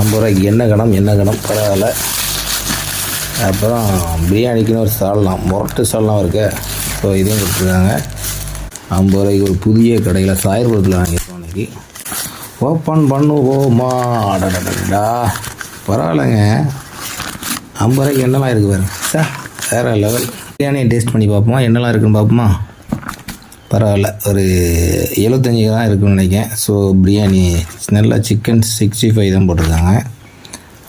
ஐம்பது ரூபாய்க்கு என்ன கணம் என்ன கணம்? பரவாயில்ல. அப்புறம் பிரியாணிக்குன்னு ஒரு சால்லாம் முரட்டு சால்லாம் இருக்கு. ஸோ இதையும் கொடுத்துருக்காங்க. ஐம்பது ரூபாய்க்கு ஒரு புதிய கடையில் சாயர்புரத்தில் வாங்கியிருக்கோம் இன்னைக்கு. ஓப்பன் பண்ணுவோமா? அடடடா பரவாயில்லைங்க. ஐம்பது ரூபாய்க்கு என்னெல்லாம் இருக்குது பாருங்க. சார் வேறு லெவல் பிரியாணியை டேஸ்ட் பண்ணி பார்ப்போமா? என்னெல்லாம் இருக்குன்னு பார்ப்போமா? பரவாயில்ல. ஒரு எழுபத்தஞ்சி தான் இருக்குன்னு நினைக்கேன் ஸோ பிரியாணி நல்லா சிக்கன் சிக்ஸ்டி ஃபைவ் தான் போட்டிருக்காங்க.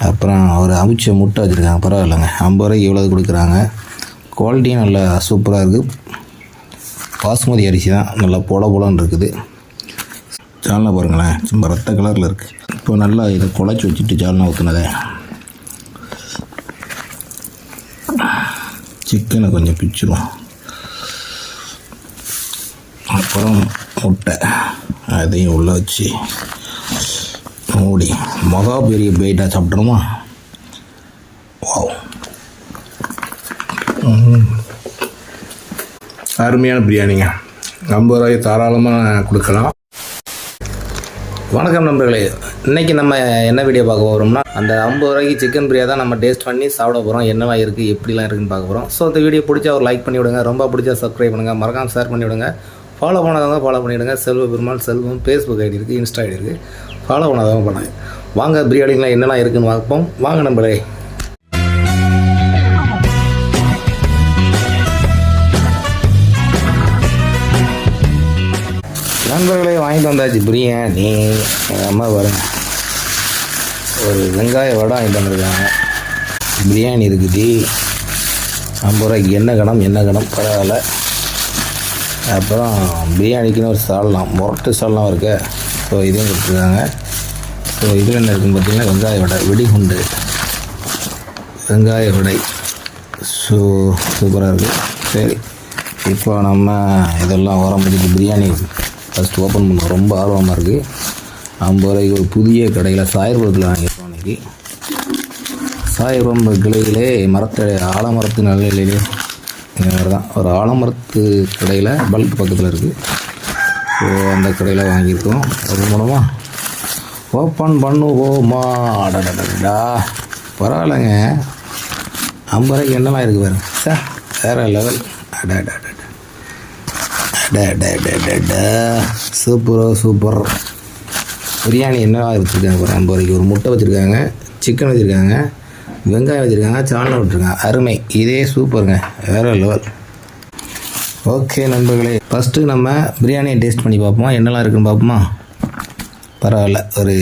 அப்புறம் ஒரு அவிச்ச முட்டை வச்சுருக்காங்க. பரவாயில்லைங்க. ஐம்பது ரூபாய்க்கு இவ்வளோ கொடுக்குறாங்க? குவாலிட்டியும் நல்லா சூப்பராக இருக்குது பாஸ்மதி அரிசி தான் நல்லா பொல பொலன்னு இருக்குது. சால்னா பாருங்களேன். சும்மா ரத்த கலரில் இருக்குது இப்போ நல்லா இதை குழச்சி வச்சுட்டு சால்னா ஊற்றுனதே சிக்கனை கொஞ்சம் பிச்சுருவோம். அப்புறம் முட்டை. அதையும் உள்ளே வச்சு மூடி. மொதல் பெரிய பெயிட்டாக சாப்பிட்றோமா வாவ் அருமையான பிரியாணிங்க. ஐம்பது ரூபாய்க்கு தாராளமாக கொடுக்கலாம். வணக்கம் நண்பர்களே. இன்றைக்கி நம்ம என்ன வீடியோ பார்க்க போகிறோம்னா அந்த ஐம்பது ரூபாய்க்கு சிக்கன் பிரியா தான் நம்ம டேஸ்ட் பண்ணி சாப்பிட போகிறோம் என்னவா இருக்குது எப்படிலாம் இருக்குதுன்னு பார்க்க போகிறோம் ஸோ இந்த வீடியோ பிடிச்சா ஒரு லைக் பண்ணி விடுங்க ரொம்ப பிடிச்சா சப்ஸ்கிரைப் பண்ணுங்கள் மறக்காமல் ஷேர் பண்ணி விடுங்க ஃபாலோ பண்ணாதவங்க ஃபாலோ பண்ணிவிடுங்க செல்வ பெருமாள் செல்வம் ஃபேஸ்புக் ஐடி இருக்குது இன்ஸ்டா ஐடி இருக்குது ஃபாலோ பண்ணாதவங்க பண்ணாங்க. வாங்க பிரியாணிலாம் என்னெல்லாம் இருக்குன்னு பார்ப்போம். வாங்க நண்பர்களே நண்பர்களே வாங்கிட்டு வந்தாச்சு பிரியாணி. எங்கள் அம்மா பாருங்க. ஒரு வெங்காய வடை வாங்கிட்டு வந்திருக்காங்க. பிரியாணி இருக்குது. ஐம்பது ரூபாய்க்கு என்ன கணம் என்ன கணம்? பரவாயில்ல. அப்புறம் பிரியாணிக்குன்னு ஒரு சால்னா முரட்டு சால்னா இருக்கு. ஸோ இதையும் கொடுத்துருக்காங்க. ஸோ இதில் என்ன இருக்குன்னு பார்த்தீங்கன்னா வெங்காய வடை வெடிகுண்டு வெங்காய வடை. ஸோ சூப்பராக இருக்குது சரி இப்போ நம்ம இதெல்லாம் ஓரம்பதிக்கு பிரியாணி ஃபஸ்ட் ஓப்பன் பண்ண ரொம்ப ஆர்வமாக இருக்குது ஐம்பது ரூபாய்க்கு ஒரு புதிய கடையில் சாயர்புரத்தில் வாங்கியிருக்கோம் இன்றைக்கி சாயர்புரம் கிளையிலே மரத்தை ஆலமரத்து நிலையிலே இந்த மாதிரி தான். ஒரு ஆலமரத்து கடையில் பல்க் பக்கத்தில் இருக்குது ஸோ அந்த கடையில் வாங்கியிருக்கோம். அது மூலமாக ஓப்பன் பண்ணுவோமா? அடடடா பரவாயில்லைங்க. ஐம்பது ரூபாய்க்கு என்னெல்லாம் இருக்குது பாருங்க. சார் வேறு லெவல் அடடடட சூப்பரோ சூப்பர் பிரியாணி என்ன வச்சுருக்காங்க பாருங்க. ஐம்பது ரூபாய்க்கு. ஒரு முட்டை வச்சுருக்காங்க சிக்கன் வச்சுருக்காங்க. வெங்காயம் வச்சுருக்காங்க சாணம் விட்டுருக்காங்க அருமை. இதே சூப்பருங்க. வேறு லெவல் ஓகே நண்பர்களே. ஃபஸ்ட்டு நம்ம பிரியாணியை டேஸ்ட் பண்ணி பார்ப்போம்? என்னெல்லாம் இருக்குன்னு பார்ப்போமா? பரவாயில்ல. ஒரு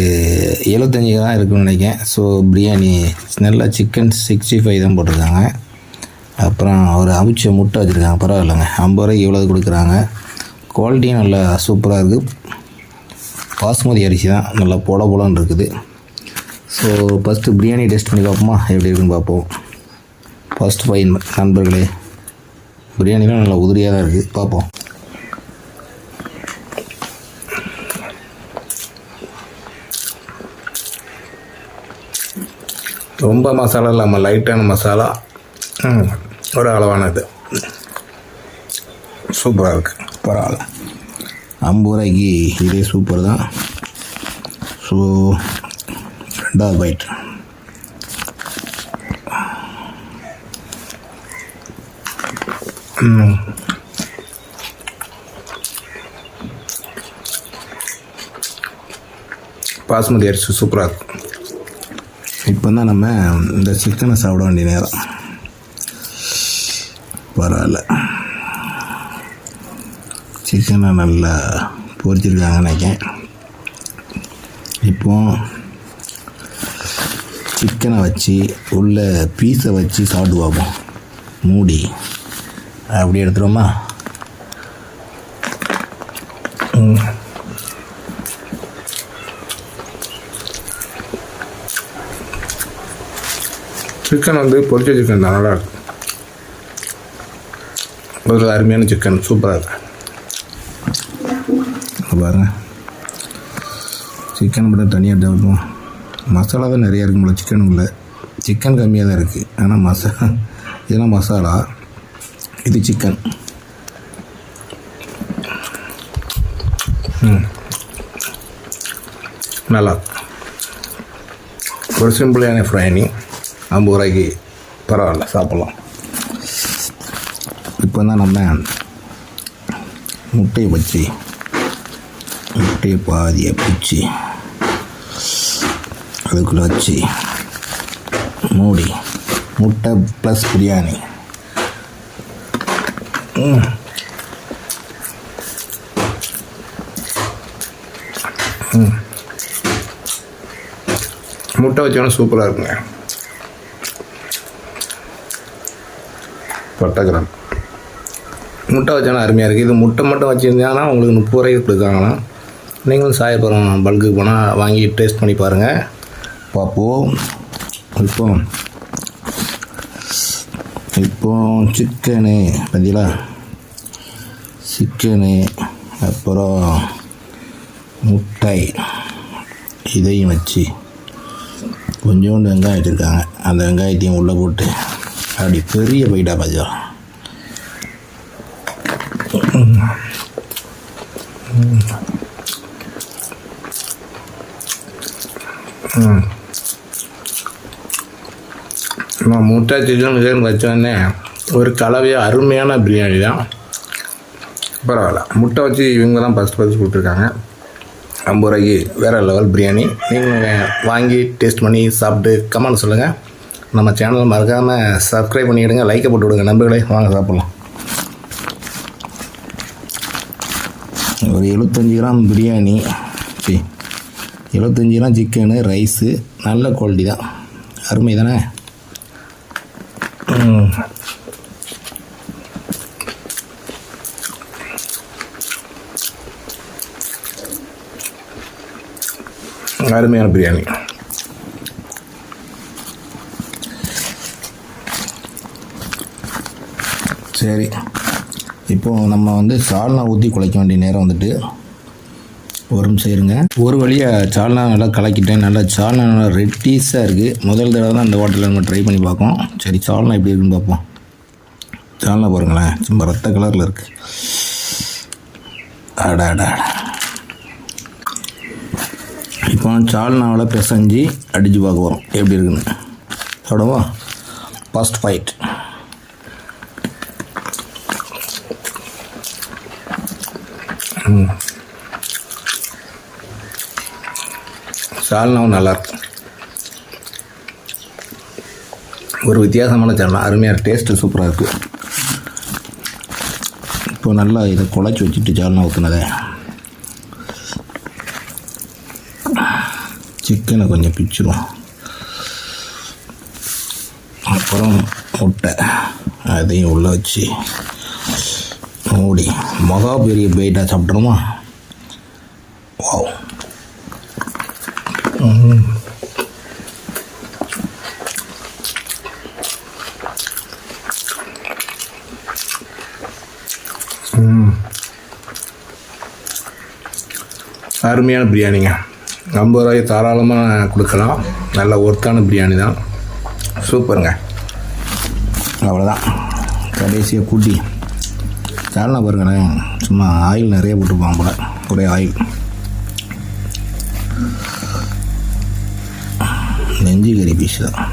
எழுபத்தஞ்சி தான் இருக்குன்னு நினைக்கேன் ஸோ பிரியாணி நல்லா சிக்கன் சிக்ஸ்டி ஃபைவ் தான் போட்டிருக்காங்க. அப்புறம் ஒரு அவிச்ச முட்டை வச்சுருக்காங்க. பரவாயில்லைங்க. ஐம்பது ரூபாய்க்கு இவ்வளோ கொடுக்குறாங்க. குவாலிட்டியும் நல்லா சூப்பராக இருக்குது பாஸ்மதி அரிசி தான். நல்லா பொல பொலன்னு இருக்குது. ஸோ ஃபஸ்ட்டு பிரியாணி டேஸ்ட் பண்ணி பார்ப்போமா? எப்படி இருக்குன்னு பார்ப்போம். ஃபஸ்ட் ஃபைன் நண்பர்களே. பிரியாணிலாம் நல்லா உதிரியாக தான் இருக்குது பார்ப்போம். ரொம்ப மசாலா இல்லாமல் லைட்டான மசாலா. ஒரு அளவானது சூப்பராக இருக்குது பரவாயில்ல. ஐம்பது ரூபாய்க்கு இதே சூப்பர் தான். ஸோ ரெண்டாவது பைட் பாஸ்மதி அரிசி சூப்பராக இருக்கும் இப்போ தான் நம்ம இந்த சிக்கனை சாப்பிட வேண்டிய நேரம். பரவாயில்ல. சிக்கனை நல்லா பொரிச்சிருக்காங்கன்னு நினைக்கேன் இப்போது சிக்கனை வச்சு உள்ள பீஸை வச்சு சாப்பிட்டு பார்ப்போம் மூடி அப்படி எடுத்துருவோமா. சிக்கன் வந்து பொரிச்ச சிக்கன் தான் நல்லா இருக்கும். ஒரு அருமையான சிக்கன் சூப்பராக இருக்கு. இங்க பாருங்க. சிக்கன் மட்டும் தனியாக தேவைப்படும் மசாலா தான் நிறையா இருக்குங்களா சிக்கனுக்குள்ள சிக்கன் கம்மியாக தான் இருக்குது ஆனால் மசா இதெல்லாம் மசாலா இது சிக்கன் நல்லா. ஒரு சிம்பிளான ஃப்ரைனி ஐம்பது ரூபாய்க்கு பரவாயில்ல சாப்பிட்லாம். இப்போ தான் நம்ம முட்டையை வச்சு முட்டையை பாதியை பிச்சு. அதுக்குள்ளே வச்சு மூடி. முட்டை ப்ளஸ் பிரியாணி. ம். ம். முட்டை வச்சோன்னா சூப்பராக இருக்குங்க. பட்டகிராம் முட்டை வச்சோடனே அருமையாக இருக்குது இது முட்டை மட்டும் வச்சுருந்தாங்கன்னா உங்களுக்கு முப்பது ரூபாய்க்கு கொடுக்காங்களாம். நீங்களும் சாயப்பரம் பல்குக்கு போனால் வாங்கி டேஸ்ட் பண்ணி பாருங்கள் பார்ப்போம். இப்போ இப்போ சிக்கனு பார்த்தீங்களா சிக்கனு அப்புறம் முட்டை இதையும் வச்சு கொஞ்சோண்டு வெங்காயம் வச்சுருக்காங்க. அந்த வெங்காயத்தையும் உள்ளே போட்டு அப்படி பெரிய பைட்டா பாஜா நான் முட்டை சிக்கன் கிக்கன் வச்சோடனே ஒரு கலவையாக அருமையான பிரியாணி தான். பரவாயில்ல. முட்டை வச்சு இவங்க தான் ஃபஸ்ட் ஃபஸ்ட் கொடுத்துருக்காங்க. ஐம்பது ரூபாய்க்கு வேறு லெவல் பிரியாணி. நீங்கள் வாங்கி டேஸ்ட் பண்ணி சாப்பிட்டு கமெண்ட் சொல்லுங்கள் நம்ம சேனல் மறக்காமல் சப்ஸ்கிரைப் பண்ணிவிடுங்க லைக்கை போட்டு விடுங்க. நம்பர்களே வாங்க சாப்பிட்லாம். ஒரு எழுபத்தஞ்சி கிராம் பிரியாணி. சி எழுபத்தஞ்சி கிராம் சிக்கனு ரைஸு நல்ல குவாலிட்டி தான். அருமை தானே? அருமையான பிரியாணி. சரி. இப்போது நம்ம வந்து சால்னா ஊற்றி குழைக்க வேண்டிய நேரம் வந்துட்டு ஒரு செய்யுங்க ஒரு வழியாக சால்னா நல்லா கலக்கிட்டேன். நல்லா சால்னா நல்லா ரெட்டிஸாக இருக்குது முதல் தடவை தான் இந்த ஹோட்டலில் நம்ம ட்ரை பண்ணி பார்ப்போம் சரி சால்னா எப்படி இருக்குன்னு பார்ப்போம். சால்னா பாருங்களேன். சும்மா ரத்த கலரில் இருக்குது அடா அடா இப்போ சால்னாவில் பிசைஞ்சு அடித்து பார்க்க போகிறோம் எப்படி இருக்குன்னு. தொடவா. ஃபஸ்ட் ஃபைட் ம். சால்னாவும் நல்லாயிருக்கும் ஒரு வித்தியாசமான சால்னா அருமையாக டேஸ்ட்டு சூப்பராக இருக்குது இப்போ நல்லா இதை குழச்சி வச்சுட்டு சால்னா ஊற்றுனதே சிக்கனை கொஞ்சம் பிச்சுருவோம். அப்புறம் முட்டை. அதையும் உள்ளே வச்சு மூடி. மகா பெரிய பெயிட்டாக சாப்பிட்றோமா வாவ் ம். ம். Mm. அருமையான பிரியாணிங்க. ஐம்பது ரூபாய் தாராளமாக கொடுக்கலாம். நல்ல ஒர்த்தான பிரியாணி தான். சூப்பருங்க. அவ்வளோதான் கடைசியாக கூட்டி. சால்னா பாருங்கண்ணே சும்மா ஆயில் நிறைய போட்டுருப்பாங்க போல. ஒரே ஆயில் நெஞ்சு கறி பீஸ் தான்.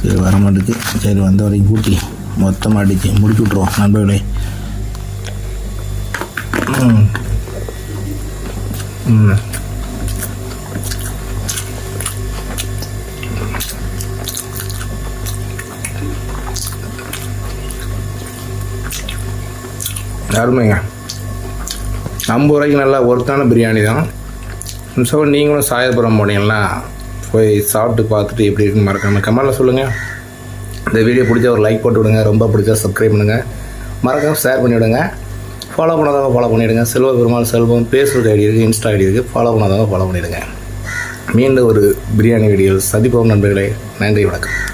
சரி வர மாட்டேது சரி வந்த வரைக்கும் கூட்டி மொத்தமாக அடித்து முடிச்சு விட்ருவோம் நண்பர்களே. ம். அருமைங்க. ஐம்பது ரூபாய்க்கு நல்லா ஒர்த்தான பிரியாணி தான். ஸோ நீங்களும் சாயபுரம் போனீங்கன்னா போய் சாப்பிட்டு பார்த்துட்டு எப்படி இருக்குன்னு மறக்காமல் கமெண்டில் சொல்லுங்கள் இந்த வீடியோ பிடிச்சா ஒரு லைக் போட்டு விடுங்க. ரொம்ப பிடிச்சா சப்ஸ்கிரைப் பண்ணுங்கள் மறக்காம ஷேர் பண்ணிவிடுங்க. ஃபாலோ பண்ணாதவங்க ஃபாலோ பண்ணிவிடுங்க செல்வ பெருமாள் செல்வம் ஃபேஸ்புக் ஐடி இருக்குது இன்ஸ்டா ஐடி இருக்குது ஃபாலோ பண்ணாதவங்க ஃபாலோ பண்ணிவிடுங்க மீண்டும் ஒரு பிரியாணி வீடியோ சந்திப்போம் நண்பர்களே. நன்றி வணக்கம்.